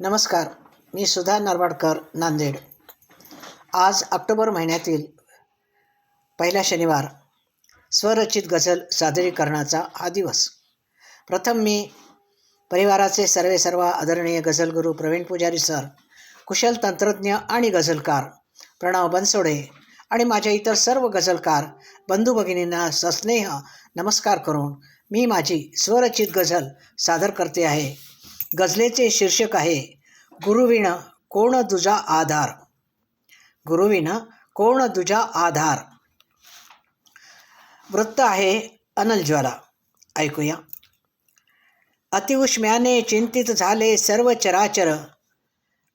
नमस्कार मी सुधा नरवाडकर नांदेड. आज ऑक्टोबर महिन्यातील पहिला शनिवार स्वरचित गझल सादरीकरणाचा हा दिवस. प्रथम मी परिवाराचे सर्वे सर्व आदरणीय गझलगुरू प्रवीण पुजारी सर कुशल तंत्रज्ञ आणि गझलकार प्रणव बनसोडे आणि माझ्या इतर सर्व गझलकार बंधू भगिनींना सस्नेह नमस्कार करून मी माझी स्वरचित गझल सादर करते आहे. गझलेचे शीर्षक आहे गुरुविण कोण तुझा आधार? गुरुविण कोण तुझा आधार? वृत्त आहे अनल ज्वाला ऐकूया. अतिउष्म्याने चिंतित झाले सर्व चराचर.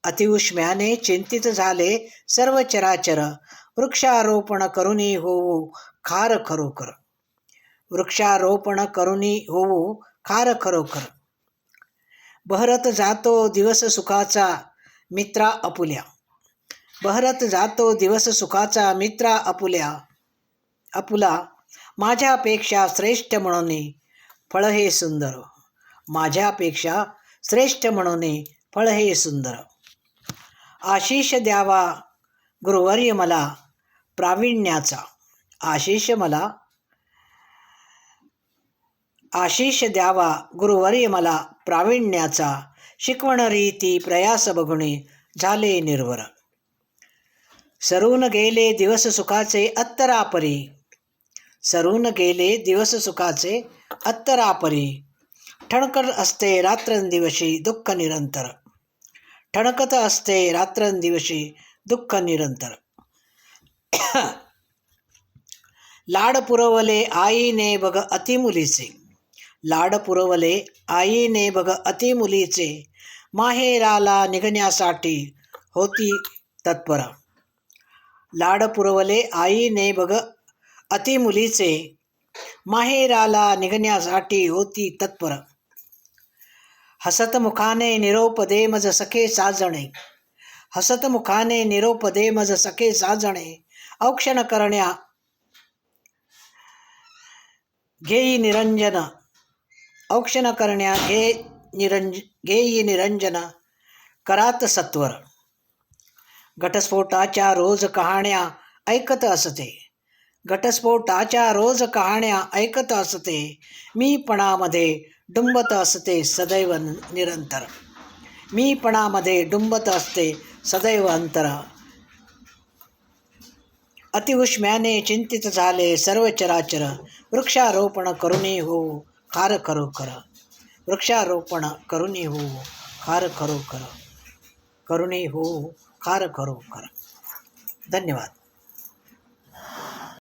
अतिउष्म्याने चिंतित झाले सर्व चराचर. वृक्षारोपण करुणी होऊ खार खरोखर. वृक्षारोपण करुणी होऊ खार खरोखर. बहरत जातो दिवस सुखाचा मित्रा अपुल्या. बहरत जातो दिवस सुखाचा मित्रा अपुल्या. अपुला माझ्यापेक्षा श्रेष्ठ म्हणून फळ हे सुंदर. माझ्यापेक्षा श्रेष्ठ म्हणून फळ हे सुंदर. आशिष द्यावा गुरुवर्य मला प्रावीण्याचा. आशिष मला आशिष द्यावा गुरुवर्य मला प्रावीण्याचा. शिकवण रीती प्रयास बघुणे झाले निर्वर सरून गेले दिवस सुखाचे अत्तरापरी. सरून गेले दिवस सुखाचे अत्तरापरी. ठणकत असते रात्रंदिवशी दुःख निरंतर. ठणकत असते रात्रंदिवशी दुःख निरंतर. लाड पुरवले आईने बघ अतिमुलीचे. लाड पुरवले आईने बघ अतिमुलीचे माहेराला निघण्यासाठी होती तत्पर. लाड पुरवले आईने बघ अतिमुलीचे माहेराला निघण्यासाठी होती तत्पर. हसत मुखाने निरोप दे मज सखे साजणे. हसत मुखाने निरोप दे मज सखे साजणे. औक्षण करण्या घेई निरंजन औक्षण करण्या घे निरंज घेई निरंजन करात सत्वर. घटस्फोटाच्या रोज कहाण्या ऐकत असते. घटस्फोटाच्या रोज कहाण्या ऐकत असते. मीपणामध्ये डुंबत असते सदैव निरंतर. मीपणामध्ये डुंबत असते सदैव अंतर. अतिउष्म्याने चिंतित झाले सर्व चराचर. वृक्षारोपण करुणी होऊ. खार खरोखर वृक्षारोपण करुणी हो खार खरोखर करुणी हो खार खरोखर धन्यवाद.